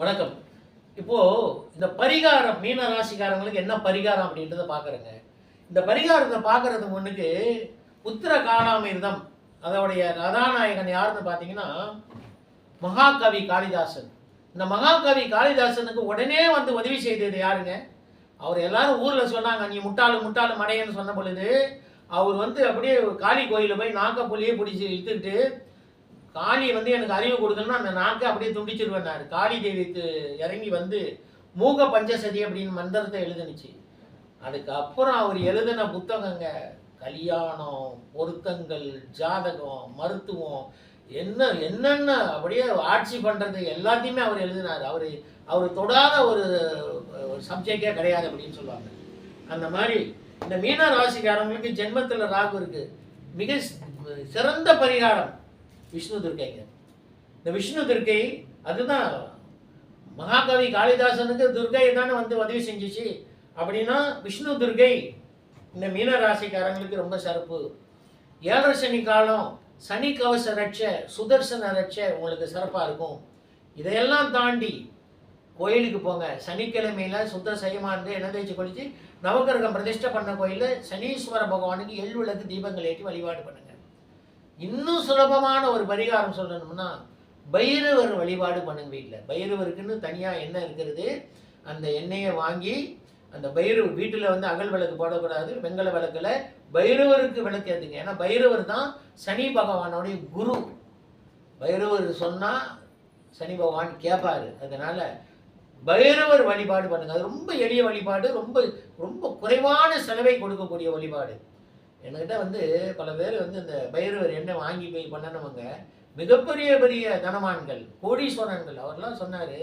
வணக்கம். இப்போ இந்த பரிகாரம் மீன ராசிக்காரங்களுக்கு என்ன பரிகாரம் அப்படின்றத பார்க்குறேங்க. இந்த பரிகாரத்தை பார்க்கறதுக்கு முன்னுக்கு உத்திர காலாமிர்தம் அதோடைய கதாநாயகன் யாருன்னு பார்த்தீங்கன்னா மகாகவி காளிதாசன். இந்த மகாகவி காளிதாசனுக்கு உடனே வந்து உதவி செய்தது யாருங்க? அவர் எல்லாரும் ஊரில் சொன்னாங்க நீ முட்டாளு முட்டாளு மடையன்னு சொன்ன பொழுது அவர் வந்து அப்படியே காளி கோயிலில் போய் நாக்கப்புள்ளியே பிடிச்சி இழுத்துக்கிட்டு காளி வந்து எனக்கு அறிவு கொடுக்கணும்னா அந்த நாக்கை அப்படியே துண்டிச்சிருவேன்னாரு காளி தேவிக்கு இறங்கி வந்து மூக பஞ்சசதி அப்படின்னு மந்திரத்தை எழுதுனுச்சு. அதுக்கப்புறம் அவர் எழுதின புத்தகங்க கல்யாணம் பொருத்தங்கள் ஜாதகம் மருத்துவம் என்ன என்னென்ன அப்படியே ஆட்சி பண்ணுறது எல்லாத்தையுமே அவர் எழுதினார். அவர் அவர் தொடாத ஒரு சப்ஜெக்டே கிடையாது அப்படின்னு சொல்லுவாங்க. அந்த மாதிரி இந்த மீன ராசிக்காரங்களுக்கு ஜென்மத்தில் ராகு இருக்குது மிக சிறந்த பரிகாரம். விஷ்ணு துர்க்கைங்க இந்த விஷ்ணு துர்க்கை அதுதான் மகாகவி காளிதாசனுக்கு துர்கை தானே வந்து உதவி செஞ்சுச்சு. அப்படின்னா விஷ்ணு துர்கை இந்த மீன ராசிக்காரங்களுக்கு ரொம்ப சிறப்பு. ஏழரை சனி காலம் சனி கவச ரட்ச சுதர்சன ரட்ச உங்களுக்கு சிறப்பாக இருக்கும். இதையெல்லாம் தாண்டி கோயிலுக்கு போங்க. சனிக்கிழமையில சுத்த செய்யமாந்து என்ன தேய்ச்சி குளிச்சு நவகிரகம் பிரதிஷ்டை பண்ண கோயிலில் சனீஸ்வர பகவானுக்கு எள் விளக்கு தீபங்கள் ஏற்றி வழிபாடு பண்ணுங்க. இன்னும் சுலபமான ஒரு பரிகாரம் சொல்லணும்னா பைரவர் வழிபாடு பண்ணுங்க வீட்டில் பைரவருக்குன்னு தனியாக எண்ணெய் இருக்கிறது. அந்த எண்ணெயை வாங்கி அந்த பைரவர் வீட்டில் வந்து அகல் விளக்கு போடக்கூடாது வெங்கல விளக்கில் பைரவருக்கு விளக்கு ஏற்றுங்க ஏன்னா பைரவர் தான் சனி பகவானுடைய குரு. பைரவர் சொன்னால் சனி பகவான் கேட்பார் அதனால் பைரவர் வழிபாடு பண்ணுங்க. அது ரொம்ப எளிய வழிபாடு ரொம்ப ரொம்ப குறைவான செலவை கொடுக்கக்கூடிய வழிபாடு. என்கிட்ட வந்து பல பேர் வந்து இந்த பைரவர் எண்ணெய் வாங்கி போய் பண்ணினவங்க மிகப்பெரிய பெரிய தனவான்கள் கோடீஸ்வரன்கள் அவர்லாம் சொன்னார்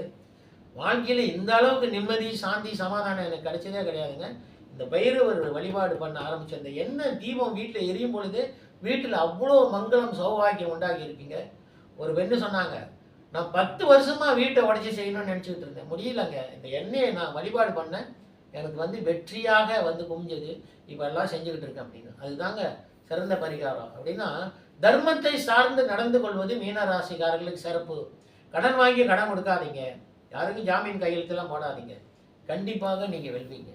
வாழ்க்கையில் இந்த அளவுக்கு நிம்மதி சாந்தி சமாதானம் எனக்கு கிடைச்சதே கிடையாதுங்க. இந்த பைரவர் வழிபாடு பண்ண ஆரம்பிச்ச அந்த என்ன தீபம் வீட்டில் எரியும் பொழுது வீட்டில் அவ்வளோ மங்களம் சௌபாகியம் உண்டாகி இருக்கீங்க. ஒரு பெண்ணு சொன்னாங்க நான் பத்து வருஷமாக வீட்டை உடச்சி செய்யணும்னு நினச்சிக்கிட்டு இருந்தேன். முடியலங்க. இந்த எண்ணெயை நான் வழிபாடு பண்ணேன். எனக்கு வந்து வெற்றியாக வந்து குமிஞ்சது. இப்போ எல்லாம் செஞ்சுக்கிட்டு இருக்கேன் அப்படின்னு. அதுதாங்க சிறந்த பரிகாரம். அப்படின்னா தர்மத்தை சார்ந்து நடந்து கொள்வது மீனராசிக்காரர்களுக்கு சிறப்பு. கடன் வாங்கி கடன் கொடுக்காதீங்க. யாருக்கும் ஜாமீன் கையெழுத்துலாம் போடாதீங்க. கண்டிப்பாக நீங்கள் வெல்வீங்க.